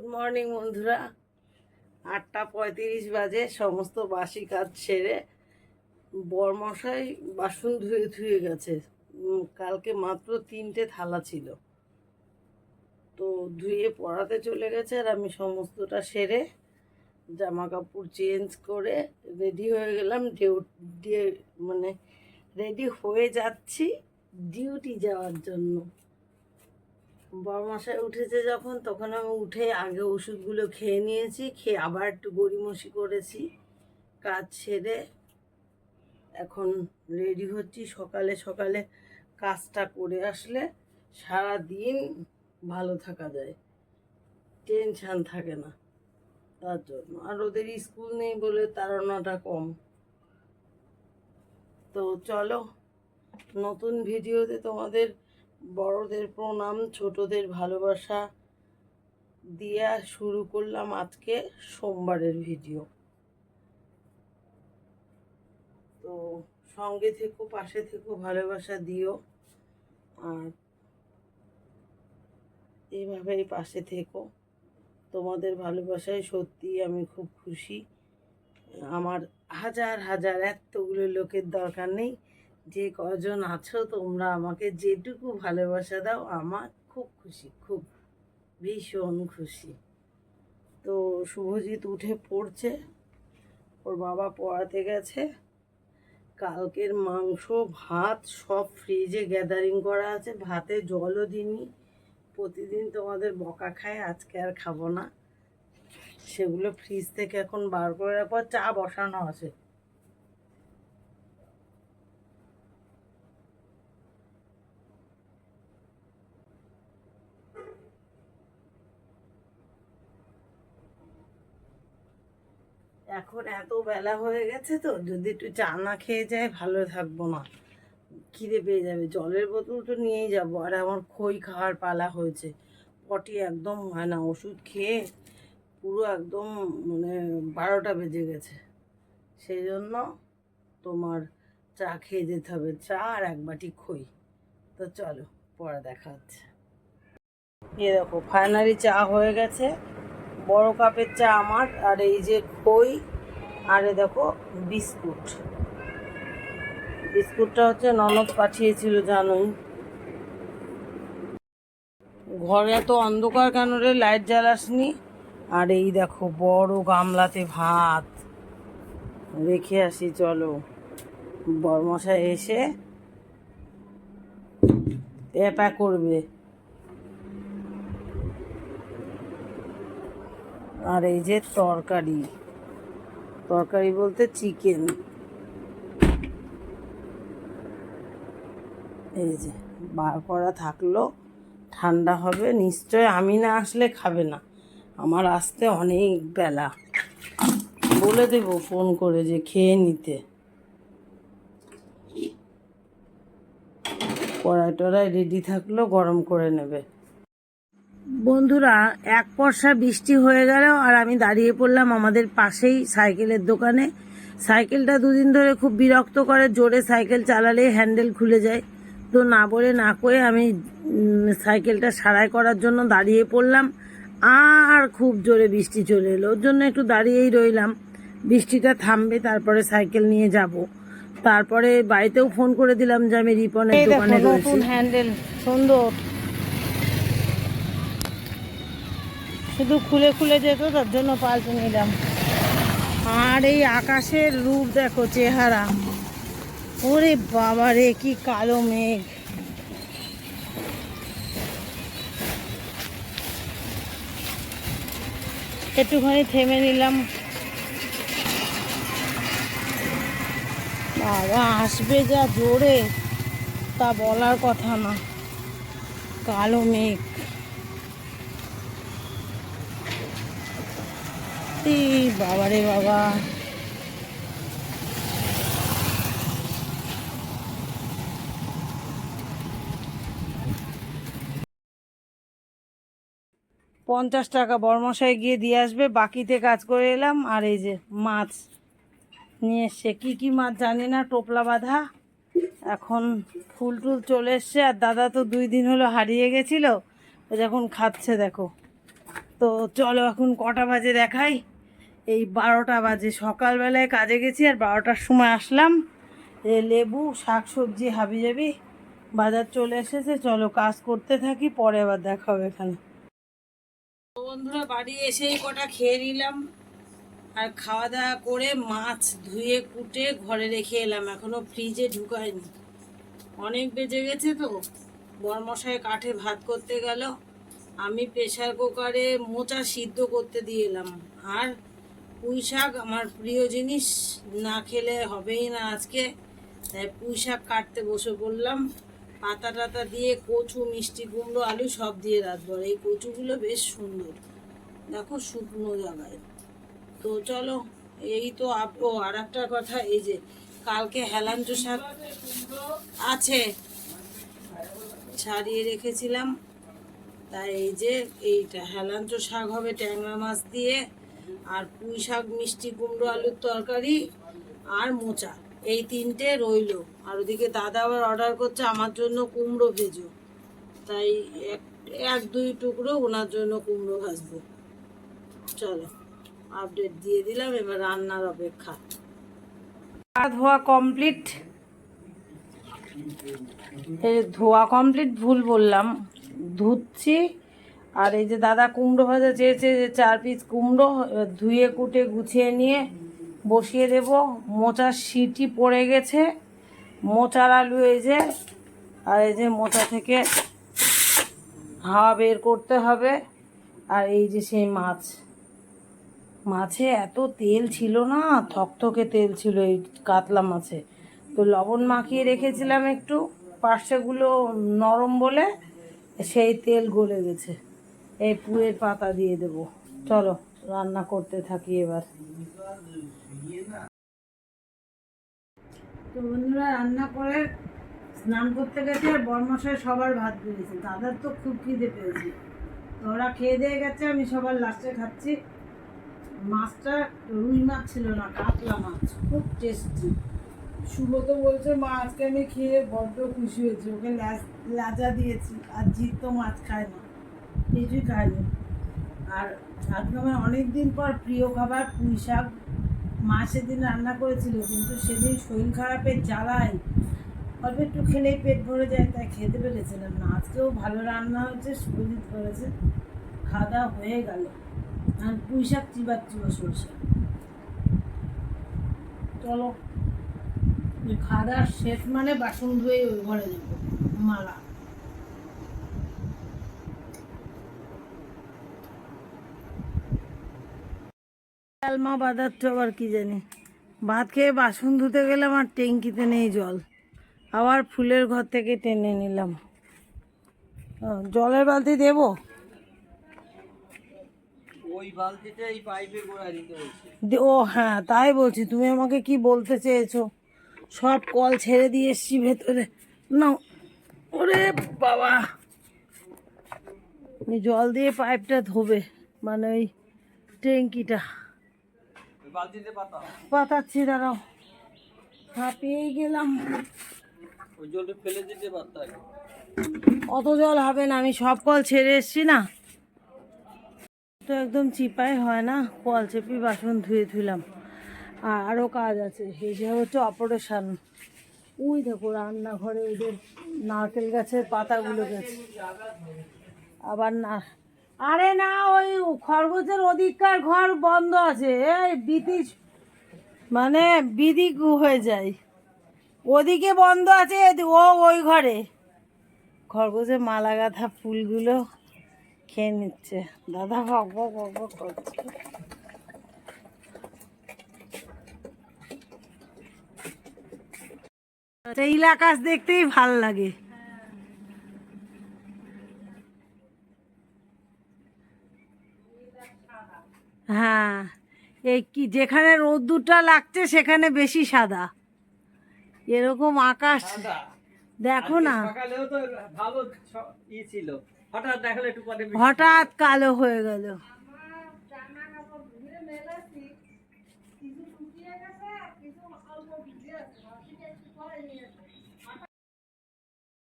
Good morning বন্ধুরা। আটটা পঁয়ত্রিশ বাজে, সমস্ত বাসি কাজ সেরে বরমশাই বাসন ধুয়ে ধুয়ে গেছে। কালকে মাত্র তিনটে থালা ছিল। তো ধুয়ে পড়াতে চলে গেছে আর আমি সমস্তটা সেরে জামা কাপড় চেঞ্জ করে রেডি হয়ে গেলাম। ডিউটি মানে রেডি হয়ে যাচ্ছি ডিউটি যাওয়ার জন্য। বরমাসায় উঠেছে যখন, তখন আমি উঠে আগে ওষুধগুলো খেয়ে নিয়েছি, খেয়ে আবার একটু গড়িমসি করেছি। কাজ সেরে এখন রেডি হচ্ছি। সকালে সকালে কাজটা করে আসলে সারা দিন ভালো থাকা যায়। টেনশান থাকে না তার জন্য। আর ওদের স্কুল নেই বলে তাড়ানোটা কম। তো চলো, নতুন ভিডিওতে তোমাদের বড়দের প্রণাম, ছোটদের ভালোবাসা দিয়ে শুরু করলাম আজকে সোমবারের ভিডিও। তো সঙ্গে থেকো, পাশে থেকো, ভালোবাসা দিও। আর এইভাবেই পাশে থেকো। তোমাদের ভালোবাসায় সত্যি আমি খুব খুশি। আমার হাজার হাজার, এতগুলো লোকের দরকার নেই। যে কজন আছো তোমরা আমাকে যেটুকু ভালোবাসা দাও, আমার খুব খুশি, খুব ভীষণ খুশি। তো শুভজিৎ উঠে পড়ছে, ওর বাবা পড়াতে গেছে। কালকের মাংস, ভাত সব ফ্রিজে গ্যাদারিং করা আছে। ভাতে জলও দিইনি। প্রতিদিন তোমাদের বকা খায়, আজকে আর খাব না। সেগুলো ফ্রিজ থেকে এখন বার করে আর চা বসানো আছে এখন এত বেলা হয়ে গেছে তো, যদি একটু চা না খেয়ে যায় ভালো থাকব না। খিদে পেয়ে যাবে, জলের বোতল তো নিয়েই যাব। আর আমার খই খাওয়ার পালা হয়েছে। পটি একদম হয় না, ওষুধ খেয়ে পুরো একদম মানে বারোটা বেজে গেছে। সেই জন্য তোমার চা খেয়ে যেতে হবে, চা আর এক বাটি খই। তো চলো, পরে দেখা হচ্ছে। এ দেখো ফাইনালি চা হয়ে গেছে। বড় কাপের চা আমার, আর এই যে খই আর এ দেখো, বিস্কুট। বিস্কুটটা হচ্ছে ননদ পাঠিয়েছিল জানোই ঘরে এত অন্ধকার কেন রে? লাইট জ্বালাসনি? আর এই দেখো, বড় গামলাতে ভাত। রেখে আসি, চলো। বরমশাই এসে প্যাপা করবে। আর এই যে তরকারি। তরকারি বলতে চিকেন এই যে, বার করা থাকল, ঠান্ডা হবে, নিশ্চয় আমি না আসলে খাবে না। আমার আসতে অনেক বেলা। বলে দেবো ফোন করে যে খেয়ে নিতে। কড়াই টড়াই রেডি থাকল, গরম করে নেবে। বন্ধুরা এক পর্ষা বৃষ্টি হয়ে গেল আর আমি দাঁড়িয়ে পড়লাম আমাদের পাশেই সাইকেলের দোকানে। সাইকেলটা দুদিন ধরে খুব বিরক্ত করে জোরে সাইকেল চালালে হ্যান্ডেল খুলে যায়। তো না বলে না করে আমি সাইকেলটা সারাই করার জন্য দাঁড়িয়ে পড়লাম। আর খুব জোরে বৃষ্টি চলে এলো। ওর জন্য একটু দাঁড়িয়েই রইলাম। বৃষ্টিটা থামবে তারপরে সাইকেল নিয়ে যাব। তারপরে বাড়িতেও ফোন করে দিলাম যে আমি রিপনের দোকানে হ্যান্ডেল সুন্দর। শুধু খুলে খুলে যেত, তার জন্য পাল্টে নিলাম। আর এই আকাশের রূপ দেখো, চেহারা। ওরে বাবা রে, কি কালো মেঘ। একটুখানি থেমে নিলাম। বাবা, আসবে যা জোরে, তা বলার কথা না। কালো মেঘ। এই বাবা রে বাবা। পঞ্চাশ টাকা বর্মশাই গিয়ে দিয়ে আসবে, বাকিতে কাজ করে এলাম। আর এই যে মাছ নিয়ে এসছে। কী কী মাছ জানি না, টোপলা বাঁধা। এখন ফুল টুল চলে এসছে। আর দাদা তো দুই দিন হলো হারিয়ে গেছিল। যখন খাচ্ছে, দেখো। তো চলো এখন কটা বাজে দেখাই। এই বারোটা বাজে। সকালবেলায় কাজে গেছি আর বারোটার সময় আসলাম। এ লেবু শাক সবজি হাবি যাবি বাজার চলে এসেছে। চলো কাজ করতে থাকি, পরে আবার দেখা হবে এখানে। বন্ধুরা, বাড়ি এসেই কটা খেয়ে নিলাম। আর খাওয়া দাওয়া করে মাছ ধুয়ে, কুটে ঘরে রেখে এলাম। এখনও ফ্রিজে ঢুকায়নি অনেক বেজে গেছে তো। বরমশাই কাঠে ভাত করতে গেল। আমি প্রেশার কুকারে মোচা সিদ্ধ করতে দিয়ে এলাম। আর পুঁই শাক আমার প্রিয় জিনিস, না খেলে হবেই না আজকে। তাই পুঁই শাক কাটতে বসে পড়লাম। পাতা টাতা দিয়ে কচু, মিষ্টি কুমড়ো, আলু সব দিয়ে রাখব এই কচুগুলো বেশ সুন্দর। দেখো শুকনো জায়গায়। তো চলো, এই তো আপ ও, আর একটা কথা, এই যে কালকে হেলাঞ্চো শাক আছে, ছাড়িয়ে রেখেছিলাম। তাই এই যে এইটা, হেলাঞ্চো শাক হবে ট্যাংরা মাছ দিয়ে। আর পুঁই শাক, মিষ্টি, কুমড়ো, আলুর তরকারি আর মোচা। এই তিনটে রইল। আর ওদিকে দাদা আবার অর্ডার করছে আমার জন্য কুমড়ো ভেজো। তাই এক এক, দুই টুকরো ওনার জন্য কুমড়ো ভাজবো। চলো আপডেট দিয়ে দিলাম, এবার রান্নার অপেক্ষা। ধোয়া কমপ্লিট ধোয়া কমপ্লিট ভুল বললাম। ধুচ্ছি। আর এই যে দাদা কুমড়ো ভাজা চেয়েছে যে চার পিস কুমড়ো ধুয়ে কুটে গুছিয়ে নিয়ে বসিয়ে দেব। মোচার সিটি পড়ে গেছে, মোচার আলু এই যে, আর এই যে মোচা থেকে হাওয়া বের করতে হবে। আর এই যে সেই মাছ, মাছে এত তেল ছিল না, থকথকে তেল ছিল এই কাতলা মাছে। তো লবণ মাখিয়ে রেখেছিলাম একটু, পার্শ্বেগুলো নরম বলে সেই তেল গলে গেছে। এই পুয়ের পাতা দিয়ে দেব। চলো, রান্না করতে থাকি এবার। তো বন্ধুরা, রান্না করে স্নান করতে গেছে, আর বর্মশাই সবার ভাত বেরিয়েছে দাদার তো খুব খিদে পেয়েছে। তো ওরা খেয়ে দিয়ে গেছে, আমি সবার লাস্টে খাচ্ছি। মাছটা রুই মাছ ছিল না, কাতলা মাছ। খুব টেস্টি শুভ তো বলছে, মা, আজকে আমি খেয়ে বড্ড খুশি হয়েছি। ওকে ল্যাজ- দিয়েছি, আর জিত তো মাছ খায় না। কিছুই খায়নি আর আজকে অনেক দিন পর প্রিয় খাবার পুঁই শাক মা সেদিন রান্না করেছিল, কিন্তু সেদিন শরীর খারাপের জ্বালায় অল্প একটু খেলেই পেট ভরে যায়, তাই খেতে পেরেছিলাম না। আজকেও ভালো রান্না হয়েছে সুজিত করেছে, খাওয়া হয়ে গেল। আর পুঁই শাক চিবার চিবা সরষে। চলো, খাওয়া শেষ মানে বাসন ধুয়ে ওই ঘরে যাব। মালা। ডালমা বাদাচ্ছ আবার কি জানি? ভাত খেয়ে বাসন ধুতে গেলাম আর ট্যাঙ্কিতে নেই জল। আবার ফুলের ঘর থেকে টেনে নিলাম। জলের বালতি দেবো? ও হ্যাঁ তাই বলছি তুমি আমাকে কি বলতে চেয়েছো? সব কল ছেড়ে দিয়ে এসছি ভেতরে। না ওরে বাবা! জল দিয়ে পাইপটা ধোবে মানে ওই ট্যাঙ্কিটা। পাতাচ্ছি দাঁড়াও। হাঁপিয়েই গেলাম। ওই জলটা ফেলে দিতে পারতাম অত জল হবে না আমি সব কল ছেড়ে এসছি না। তো একদম চিপাই হয় না কল চেপি বাসন ধুয়ে ধুলাম। আর আরও কাজ আছে যে হচ্ছে অপারেশন। ওই দেখো রান্নাঘরে ওদের নারকেল গাছের পাতাগুলো গেছে। আবার না আরে না, ওই খরগোশের ওদিককার ঘর বন্ধ আছে। এই বিধি মানে বিধি হয়ে যায়। ওদিকে বন্ধ আছে ও ওই ঘরে। খরগোশের মালা গাঁথা ফুলগুলো খেয়ে নিচ্ছে। দাদা ভক ভক করছে। নীল আকাশ দেখতেই ভালো লাগে। হ্যাঁ এই কি যেখানে রোদ্দুরটা লাগছে সেখানে বেশি সাদা। এরকম আকাশ। দেখো না। হঠাৎ কালো হয়ে গেল।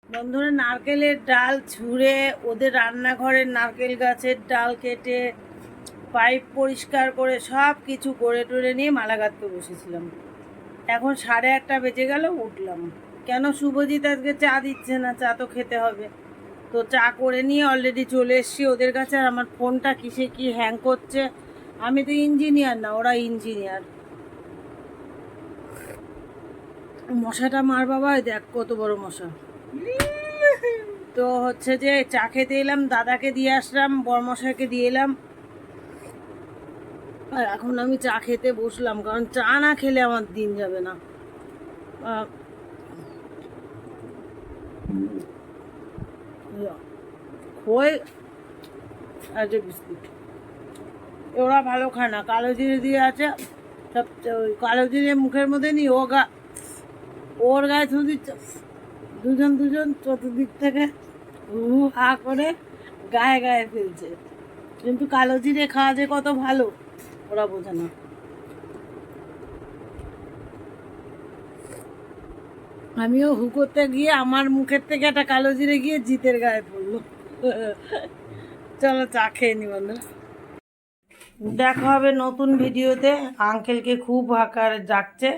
বন্ধুরা নারকেলের ডাল ছুঁড়ে ওদের রান্নাঘরের নারকেল গাছের ডাল কেটে পাইপ পরিষ্কার করে সব কিছু করে টরে নিয়ে মালা গাঁথতে বসেছিলাম। এখন সাড়ে আটটা বেজে গেল, উঠলাম। কেন শুভজিৎ আজকে চা দিচ্ছে না? চা তো খেতে হবে। তো চা করে নিয়ে অলরেডি চলে এসেছি। ওদের কাছে আর আমার ফোনটা কিসে কি হ্যাং করছে? আমি তো ইঞ্জিনিয়ার না, ওরা ইঞ্জিনিয়ার মশাটা মার বাবা দেখ কত বড় মশা। তো হচ্ছে যে চা খেতে এলাম, দাদাকে দিয়ে আসলাম বরমশাইকে দিয়ে এলাম। আর এখন আমি চা খেতে বসলাম, কারণ চা না খেলে আমার দিন যাবে না। খই বিস্কুট। ওরা ভালো খায় না, কালো জিরে দিয়ে আছে, সব কালো জিরে মুখের মধ্যে নি ও গা, ওর গায়ে দিচ্ছে। দুজন দুজন চতুর্দিক থেকে হু হা করে গায়ে গায়ে ফেলছে। কিন্তু কালো জিরে খাওয়া যে কত ভালো। ওরা বোঝে না। আমিও হু করতে গিয়ে আমার মুখের থেকে একটা কালো জিরে গিয়ে জিতের গায়ে পড়ল। চলো চা খেয়ে নি বন্ধুরা দেখা হবে নতুন ভিডিওতে। আঙ্কেলকে খুব হাঁকার ডাকছে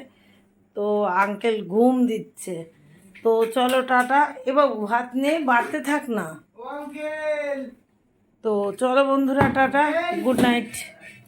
তো আঙ্কেল ঘুম দিচ্ছে। তো চলো টাটা। এবার ভাত নিয়ে বাড়তে থাক না। তো চলো বন্ধুরা টাটা। Good night.